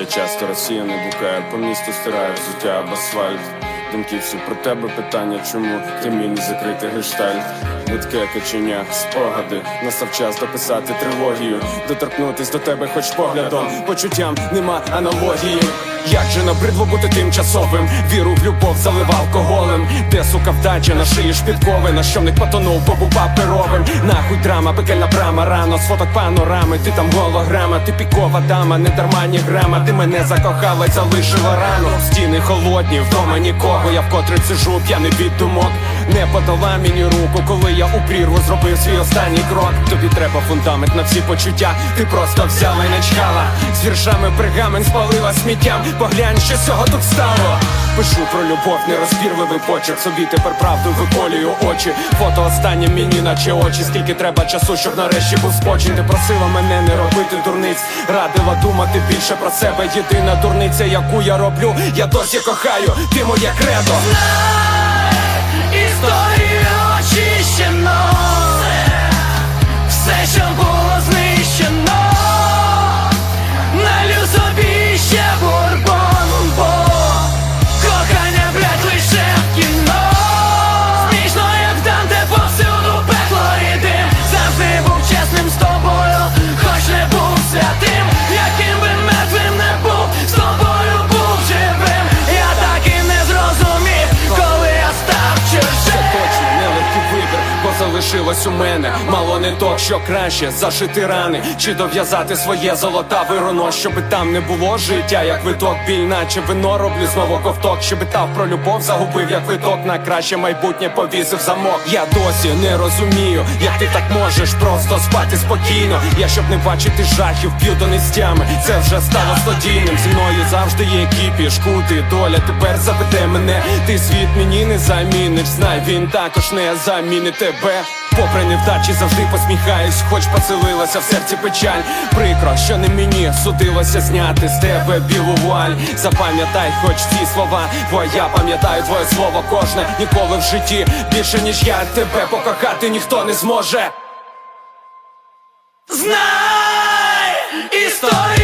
Я часто розсіяний блукаю, по місту стираю взуття об асфальт. Думки всі про тебе питання, чому ти мій не закритий гештальт? Нитке каченях, спогади, настав час дописати трилогію, доторкнутись до тебе хоч поглядом, почуттям нема аналогії. Як же набридло бути тимчасовим, віру в любов залив алкоголем, де сука вдача? На шиї шпіткови, на щомник потонув, побув паперовим. Нахуй драма, пекельна брама, рано. З фоток панорами, ти там голограма, ти пікова дама, не дарма ні грама, ти мене закохала й залишила рану. Стіни холодні, вдома нікого, я вкотре сижу, п'яний від думок. Не подала мені руку, коли я у прірву зробив свій останній крок. Тобі треба фундамент на всі почуття. Ти просто взяла й не чхала. З віршами пергамент спалила сміттям. Поглянь, що цього тут стало. Пишу про любов, нерозбірливий почерк. Собі тепер правду виколюю очі. Фото останнє мені, наче очі. Скільки треба часу, щоб нарешті був спочинь. Ти просила мене не робити дурниць. Радила думати більше про себе. Єдина дурниця, яку я роблю. Я досі кохаю, ти моє кредо. Історію бо залишилось у мене мало не то, що краще зашити рани, чи дов'язати своє золотаве руно, щоби там не було життя, як виток, біль, наче вино роблю знову ковток, щоби тав про любов загубив, як виток на краще майбутнє повісив замок. Я досі не розумію, як ти так можеш просто спати спокійно. Я щоб не бачити жахів, п'ю до нестями. Це вже стало стодійним. Зі мною завжди є кіпіш, кути, доля тепер заведе мене. Ти світ мені не заміниш. Знай, він також не замінить тебе. Попри невдачі завжди посміхаюсь, хоч поселилася в серці печаль. Прикро, що не мені судилося зняти з тебе білу вуаль. Запам'ятай, хоч ці слова, бо я пам'ятаю твоє слово кожне. Ніколи в житті більше ніж я тебе покохати ніхто не зможе. Знай історію